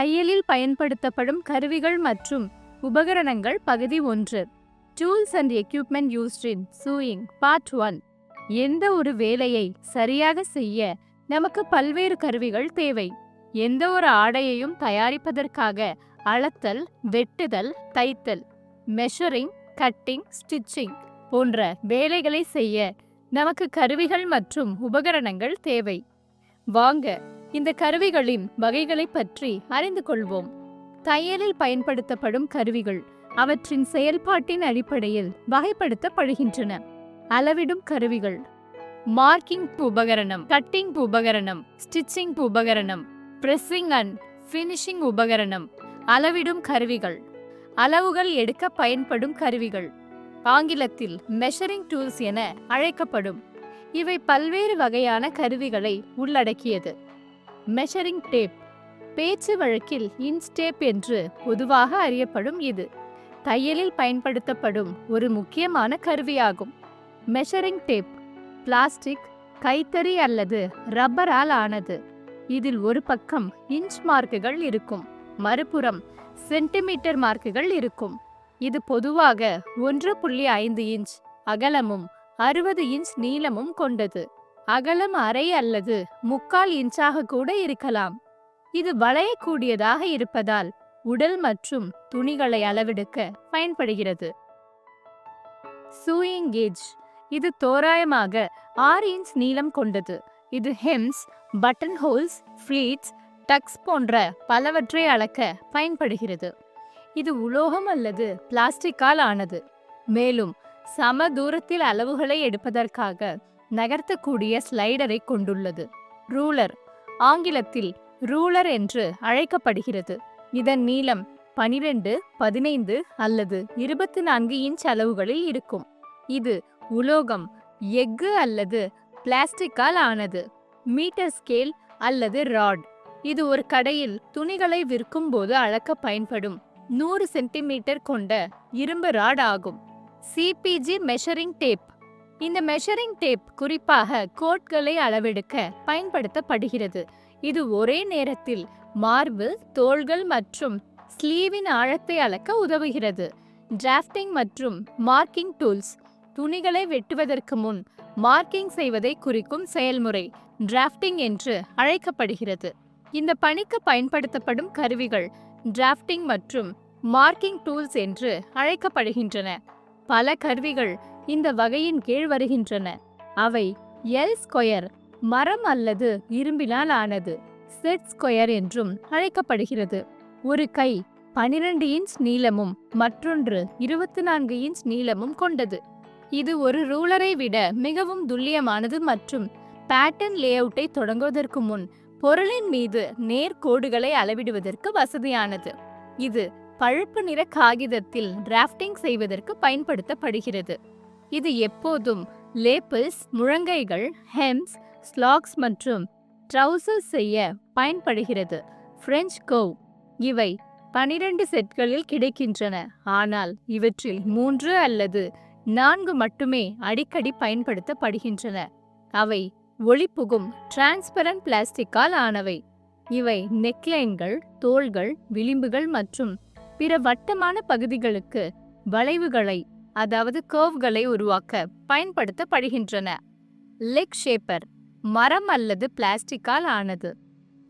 தையலில் பயன்படுத்தப்படும் கருவிகள் மற்றும் உபகரணங்கள் பகுதி ஒன்று. Tools and equipment used in sewing part one. எந்த ஒரு வேலையை சரியாக செய்ய நமக்கு பல்வேறு கருவிகள் தேவை. எந்த ஒரு ஆடையையும் தயாரிப்பதற்காக அளத்தல் வெட்டுதல் தைத்தல் மெஷரிங் கட்டிங் ஸ்டிச்சிங் போன்ற வேலைகளை செய்ய நமக்கு கருவிகள் மற்றும் உபகரணங்கள் தேவை. வாங்க இந்த கருவிகளின் வகைகளை பற்றி அறிந்து கொள்வோம். தையலில் பயன்படுத்தப்படும் கருவிகள் அவற்றின் செயல்பாட்டின் அடிப்படையில் வகைப்படுத்தப்படுகின்றன. அளவிடும் கருவிகள் மார்க்கிங் உபகரணம் கட்டிங் உபகரணம் ஸ்டிச்சிங் உபகரணம் பிரெஸ்ஸிங் அண்ட் ஃபினிஷிங் உபகரணம் அளவிடும் கருவிகள். அளவுகள் எடுக்க பயன்படும் கருவிகள் ஆங்கிலத்தில் மெஷரிங் டூல்ஸ் என அழைக்கப்படும். இவை பல்வேறு வகையான கருவிகளை உள்ளடக்கியது. மெஷரிங் டேப் பேச்சு வழக்கில் இன்ஸ்டேப் என்று பொதுவாக அறியப்படும் இது. தையலில் பயன்படுத்தப்படும் ஒரு முக்கியமான கருவியாகும். மெஷரிங் டேப் பிளாஸ்டிக் கைத்தறி அல்லது ரப்பரால் ஆனது. இதில் ஒரு பக்கம் இன்ச் மார்க்குகள் இருக்கும் மறுபுறம் சென்டிமீட்டர் மார்க்குகள் இருக்கும். இது பொதுவாக ஒன்று புள்ளி ஐந்து இன்ச் அகலமும் அறுபது இன்ச் நீளமும் கொண்டது. அகலம் அரை அல்லது முக்கால் இன்ச்சாக கூட இருக்கலாம். இது வளையக்கூடியதாக இருப்பதால் உடல் மற்றும் துணிகளை அளவெடுக்க பயன்படுகிறது. சூயிங் கேஜ் இது தோராயமாக ஆறு இன்ச் நீளம் கொண்டது. இது hems button holes pleats tucks போன்ற பலவற்றை அளக்க பயன்படுகிறது. இது உலோகம் அல்லது பிளாஸ்டிக்கால் ஆனது. மேலும் சம தூரத்தில் அளவுகளை எடுப்பதற்காக நகர்த்தக்கூடிய ஸ்லைடரை கொண்டுள்ளது. ரூலர் ஆங்கிலத்தில் ரூலர் என்று அழைக்கப்படுகிறது. இதன் நீளம் பனிரெண்டு பதினைந்து அல்லது இருபத்தி நான்கு இன்ச் அளவுகளில் இருக்கும். இது உலோகம் எஃகு அல்லது பிளாஸ்டிக்கால் ஆனது மீட்டர் ஸ்கேல் அல்லது ராட் இது ஒரு கடையில் துணிகளை விற்கும் போது அளக்க பயன்படும் நூறு சென்டிமீட்டர் கொண்ட இரும்பு ராட் ஆகும். சிபிஜி மெஷரிங் டேப் இந்த மெஷரிங் டேப் குறிப்பாக கோட்களை அளவெடுக்க பயன்படுத்தப்படுகிறது. இது ஒரே நேரத்தில் மார்பு தோள்கள் மற்றும் ஸ்லீவின் ஆழத்தை அளக்க உதவுகிறது. டிராஃப்டிங் மற்றும் மார்க்கிங் டூல்ஸ் துணிகளை வெட்டுவதற்கு முன் மார்க்கிங் செய்வதை குறிக்கும் செயல்முறை டிராஃப்டிங் என்று அழைக்கப்படுகிறது. இந்த பணிக்கு பயன்படுத்தப்படும் கருவிகள் டிராஃப்டிங் மற்றும் மார்க்கிங் டூல்ஸ் என்று அழைக்கப்படுகின்றன. பல கருவிகள் இந்த வகையின் கீழ் வருகின்றன. அவை எல் ஸ்கொயர் மரம் அல்லது இரும்பினால் ஆனது. செட் ஸ்கொயர் என்றும் அழைக்கப்படுகிறது. ஒரு கை பனிரெண்டு இன்ச் நீளமும் மற்றொன்று இருபத்தி நான்கு இன்ச் நீளமும் கொண்டது. இது ஒரு ரூலரை விட மிகவும் துல்லியமானது மற்றும் பேட்டர்ன் லேஅவுட்டை தொடங்குவதற்கு முன் பொருளின் மீது நேர்கோடுகளை அளவிடுவதற்கு வசதியானது. இது பழுப்பு நிற காகிதத்தில் டிராஃப்டிங் செய்வதற்கு பயன்படுத்தப்படுகிறது. இது எப்போதும் லேபிள்ஸ் முழங்கைகள் ஹெம்ஸ் ஸ்லாக்ஸ் மற்றும் ட்ரவுசர்ஸ் செய்ய பயன்படுகிறது. ஃப்ரெஞ்ச் கோவ் இவை பனிரெண்டு செட்களில் கிடைக்கின்றன. ஆனால் இவற்றில் மூன்று அல்லது நான்கு மட்டுமே அடிக்கடி பயன்படுத்தப்படுகின்றன. அவை ஒளிப்புகும் டிரான்ஸ்பரண்ட் பிளாஸ்டிக்கால் ஆனவை. இவை நெக்லைன்கள் தோள்கள் விளிம்புகள் மற்றும் பிற வட்டமான பகுதிகளுக்கு வளைவுகளை அதாவது கர்வ்களை உருவாக்க பயன்படுத்தப்படுகின்றன. லெக் ஷேப்பர் மரம் அல்லது பிளாஸ்டிக்கால் ஆனது.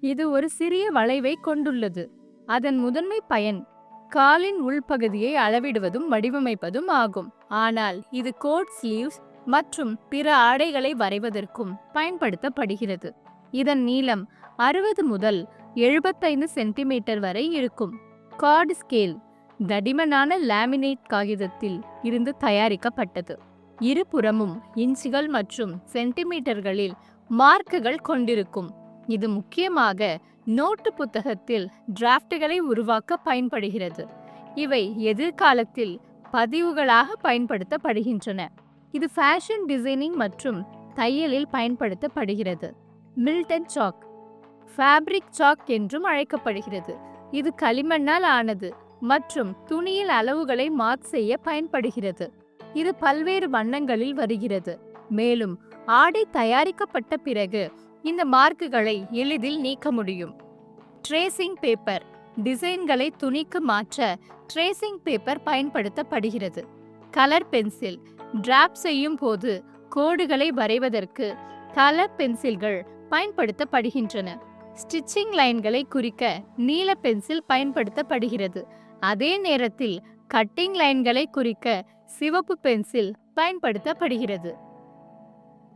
இது ஒரு சிறிய வளைவை கொண்டுள்ளது. அதன் முதன்மை பயன் காலின் உள்பகுதியை அளவிடுவதும் வடிவமைப்பதும் ஆகும். ஆனால் இது கோட் ஸ்லீவ்ஸ் மற்றும் பிற ஆடைகளை வரைவதற்கும் பயன்படுத்தப்படுகிறது. இதன் நீளம் அறுபது முதல் எழுபத்தைந்து சென்டிமீட்டர் வரை இருக்கும். கார்டு ஸ்கேல் தடிமனான லேமினேட் காகிதத்தில் இருந்து தயாரிக்கப்பட்டது. இருபுறமும் இன்ச்சுகள் மற்றும் சென்டிமீட்டர்களில் மார்க்குகள் கொண்டிருக்கும். இது முக்கியமாக நோட்டு புத்தகத்தில் டிராஃப்டுகளை உருவாக்க பயன்படுகிறது. இவை எதிர்காலத்தில் பதிவுகளாக பயன்படுத்தப்படுகின்றன. இது ஃபேஷன் டிசைனிங் மற்றும் தையலில் பயன்படுத்தப்படுகிறது. மில்டன் சாக் ஃபேப்ரிக் சாக் என்றும் அழைக்கப்படுகிறது. இது களிமண்ணால் ஆனது. மற்றும் துணியில் அளவுகளை மார்க் செய்ய பயன்படுகிறது. இது பல்வேறு வண்ணங்களில் வருகிறது. மேலும் ஆடை தயாரிக்கப்பட்ட பிறகு இந்த மார்க்குகளை எளிதில் நீக்க முடியும். ட்ரேசிங் பேப்பர் டிசைன்களை துணிக்கு மாற்ற ட்ரேசிங் பேப்பர் பயன்படுத்தப்படுகிறது. கலர் பென்சில் டிராப் செய்யும் போது கோடுகளை வரைவதற்கு கலர் பென்சில்கள் பயன்படுத்தப்படுகின்றன. ஸ்டிச்சிங் லைன்களை குறிக்க நீல பென்சில் பயன்படுத்தப்படுகிறது. அதே நேரத்தில் கட்டிங் லைன்களை குறிக்க சிவப்பு பென்சில் பயன்படுத்தப்படுகிறது.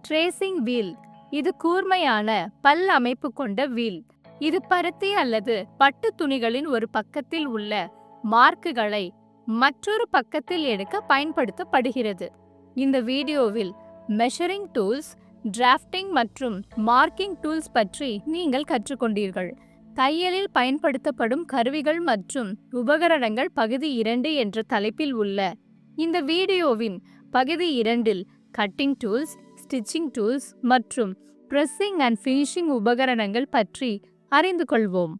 Tracing wheel. இது கூர்மையான பல் அமைப்பு கொண்ட வீல். இது பருத்தி அல்லது பட்டு துணிகளின் ஒரு பக்கத்தில் உள்ள மார்க்குகளை மற்றொரு பக்கத்தில் எடுக்க பயன்படுத்தப்படுகிறது. இந்த வீடியோவில் மெஷரிங் டூல்ஸ் டிராஃப்டிங் மற்றும் மார்க்கிங் டூல்ஸ் பற்றி நீங்கள் கற்றுக்கொண்டீர்கள். தையலில் பயன்படுத்தப்படும் கருவிகள் மற்றும் உபகரணங்கள் பகுதி இரண்டு என்ற தலைப்பில் உள்ள இந்த வீடியோவின் பகுதி இரண்டில் கட்டிங் டூல்ஸ் ஸ்டிச்சிங் டூல்ஸ் மற்றும் ப்ரெஸ்ஸிங் அண்ட் ஃபினிஷிங் உபகரணங்கள் பற்றி அறிந்து கொள்வோம்.